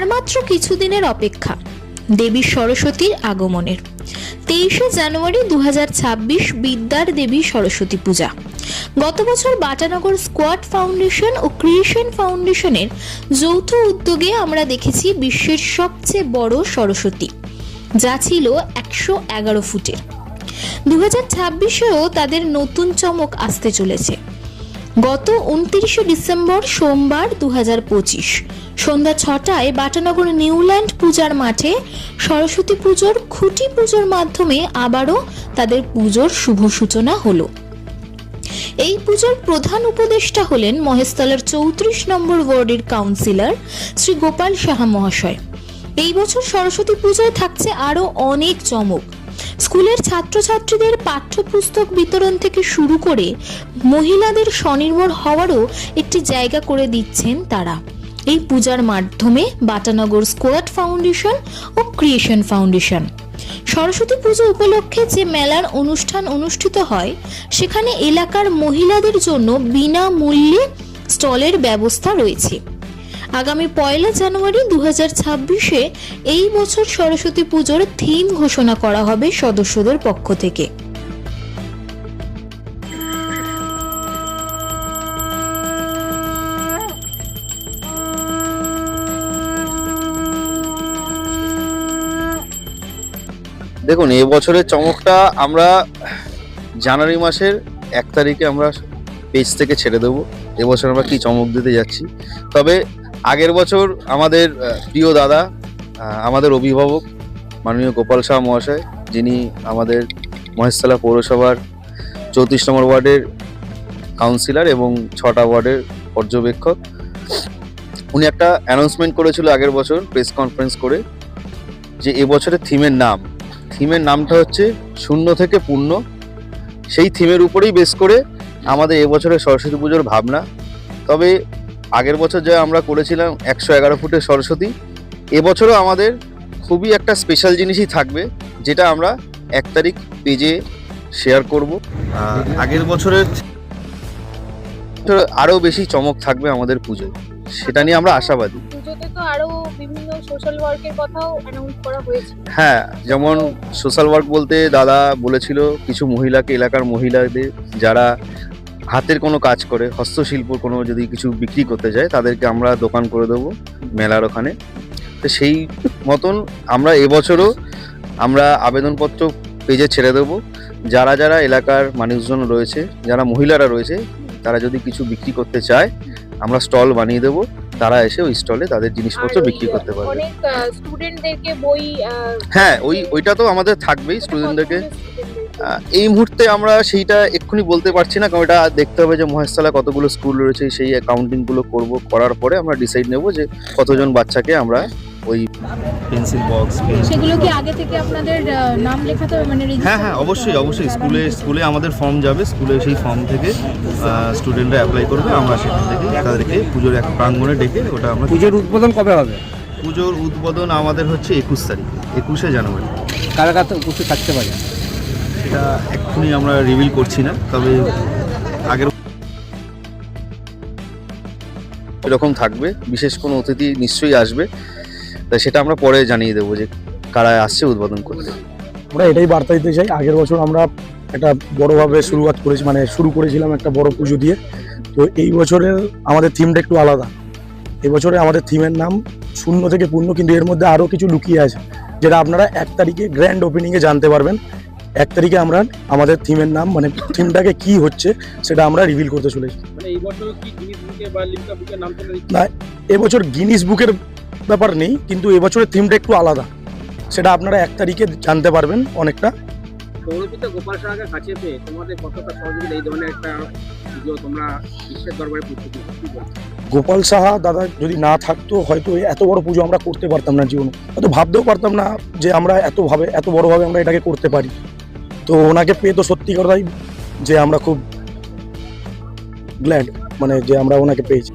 আর মাত্র কিছুদিনের অপেক্ষা, দেবী সরস্বতীর আগমনের। তেইশে জানুয়ারি দু বিদ্যার দেবী সরস্বতী পূজা। গত বছর বাটানগর স্কোয়াড ফাউন্ডেশন ও ক্রিয়েশন ফাউন্ডেশনের যৌথ উদ্যোগে আমরা দেখেছি বিশ্বের সবচেয়ে বড় সরস্বতী, যা ছিল একশো এগারো ফুটের। দু হাজার ছাব্বিশেও তাদের নতুন চমক আসতে চলেছে। গত উনত্রিশে ডিসেম্বর সোমবার দু পঁচিশ। সন্ধ্যা ছটায় বাটানগর নিউল্যান্ড পূজার মাঠে সরস্বতী পুজোর খুঁটি পুজোর মাধ্যমে আবারও তাদের পুজোর শুভ সূচনা হলো। এই পুজোর প্রধান উপদেষ্টা হলেন মহেশতলার চৌত্রিশ নম্বর ওয়ার্ডের কাউন্সিলর শ্রী গোপাল সাহা মহাশয়। এই বছর সরস্বতী পুজোয় থাকছে আরও অনেক চমক। স্কুলের ছাত্রছাত্রীদের পাঠ্যপুস্তক বিতরণ থেকে শুরু করে মহিলাদের স্বনির্ভর হওয়ারও একটি জায়গা করে দিচ্ছেন তারা। এই পূজার মাধ্যমে বাটানগর স্কোয়াড ফাউন্ডেশন ও ক্রিয়েশন ফাউন্ডেশন। সরস্বতী পুজো উপলক্ষে যে মেলার অনুষ্ঠান অনুষ্ঠিত হয়, সেখানে এলাকার মহিলাদের জন্য বিনামূল্যে স্টলের ব্যবস্থা রয়েছে। আগামী পয়লা জানুয়ারি দু ছাব্বিশে এই বছর সরস্বতী পুজোর থিম ঘোষণা করা হবে সদস্যদের পক্ষ থেকে। দেখুন এ বছরের চমকটা আমরা জানুয়ারি মাসের এক তারিখে আমরা পেজ থেকে ছেড়ে দেবো। এবছর আমরা কি চমক দিতে যাচ্ছি? তবে আগের বছর আমাদের প্রিয় দাদা আমাদের অভিভাবক মাননীয় গোপাল শাহ মহাশয়, যিনি আমাদের মহেশতলা পৌরসভার চৌত্রিশ নম্বর ওয়ার্ডের কাউন্সিলর এবং ছটা ওয়ার্ডের পর্যবেক্ষক, উনি একটা অ্যানাউন্সমেন্ট করেছিল আগের বছর প্রেস কনফারেন্স করে যে এবছরের থিমের নাম। থিমের নামটা হচ্ছে শূন্য থেকে পূর্ণ। সেই থিমের উপরেই বেস করে আমাদের এবছরের সরস্বতী পুজোর ভাবনা। তবে আগের বছর যা আমরা করেছিলাম একশো এগারো ফুটের সরস্বতী এবছরও আমাদের খুবই একটা স্পেশাল জিনিসই থাকবে যেটা আমরা এক তারিখ পেজে শেয়ার করব। আগের বছরের আরও বেশি চমক থাকবে আমাদের পুজোয় সেটা নিয়ে আমরা আশাবাদী। পুজোতে তো আরও বিভিন্ন সোশ্যাল ওয়ার্কের কথাও অ্যানাউন্স করা হয়েছে। হ্যাঁ যেমন সোশ্যাল ওয়ার্ক বলতে দাদা বলেছিল কিছু মহিলাকে এলাকার মহিলাদের যারা হাতের কোনো কাজ করে হস্তশিল্প কোনো যদি কিছু বিক্রি করতে যায় তাদেরকে আমরা দোকান করে দেবো মেলার ওখানে। তো সেই মতন আমরা এবছরও আমরা আবেদনপত্র পেজে ছেড়ে দেবো। যারা যারা এলাকার মানুষজন রয়েছে যারা মহিলারা রয়েছে তারা যদি কিছু বিক্রি করতে চায় আমরা স্টল বানিয়ে দেবো। তারা এসে ওই স্টলে তাদের জিনিসপত্র বিক্রি করতে পারবে। হ্যাঁ ওই ওইটা তো আমাদের থাকবেই স্টুডেন্টদেরকে এই মুহূর্তে আমরা সেইটা এক্ষুনি বলতে পারছি না কারণ এটা দেখতে হবে যে মহেশতলা কতগুলো স্কুল রয়েছে সেই অ্যাকাউন্টিংগুলো করব করার পরে আমরা ডিসাইড নেব যে কতজন বাচ্চাকে আমরা ওই পেন্সিল বক্স সেগুলো কি আগে থেকে আপনাদের নাম লেখাতে হবে মানে হ্যাঁ হ্যাঁ অবশ্যই অবশ্যই। স্কুলে স্কুলে আমাদের ফর্ম যাবে স্কুলে সেই ফর্ম থেকে স্টুডেন্টরা অ্যাপ্লাই করবে আমরা সেখান থেকে তাদেরকে পুজোর এক প্রাঙ্গণে ডেকে ওটা আমরা পুজোর উদ্বোধন কবে হবে? পুজোর উদ্বোধন আমাদের হচ্ছে একুশ তারিখ একুশে জানুয়ারি। কারা কারা উপস্থিত থাকতে পারে? এটা এক্ষুনি আমরা রিভিল করছি না তবে আগের এরকম থাকবে বিশেষ কোনো অতিথি নিশ্চয়ই আসবে। তাই সেটা আমরা পরে জানিয়ে দেবো যে কারা আসছে উদ্বোধন করতে। আমরা এটাই বার্তা দিতে চাই। আগের বছর আমরা একটা বড়োভাবে শুরুয়াত করেছি মানে শুরু করেছিলাম একটা বড় পুজো দিয়ে। তো এই বছরের আমাদের থিমটা একটু আলাদা। এবছরে আমাদের থিমের নাম শূন্য থেকে পূর্ণ কিন্তু এর মধ্যে আরও কিছু লুকিয়ে আছে যেটা আপনারা এক তারিখে গ্র্যান্ড ওপেনিংয়ে জানতে পারবেন। এক তারিখে আমরা আমাদের থিমের নাম মানে থিমটাকে কি হচ্ছে সেটা আমরা রিভিল করতে চলেছি। না নাম চলে এবছর গিনিস বুকের ব্যাপার নেই কিন্তু এবছরের থিমটা একটু আলাদা। সেটা আপনারা এক তারিখে জানতে পারবেন অনেকটা। গোপাল সাহাকে কাছে পেয়ে তোমাদের কতটা সহযোগিতা এই ধরনের একটা পুজো তোমরা বিশ্বের দরবারে প্রস্তুতি গোপাল সাহা দাদা যদি না থাকতো হয়তো এত বড় পুজো আমরা করতে পারতাম না জীবনে। হয়তো ভাবতেও পারতাম না যে আমরা এতভাবে এত বড়ভাবে আমরা এটাকে করতে পারি। তো ওনাকে পেয়ে তো সত্যি কথাই যে আমরা খুব গ্ল্যাড মানে যে আমরা ওনাকে পেয়েছি।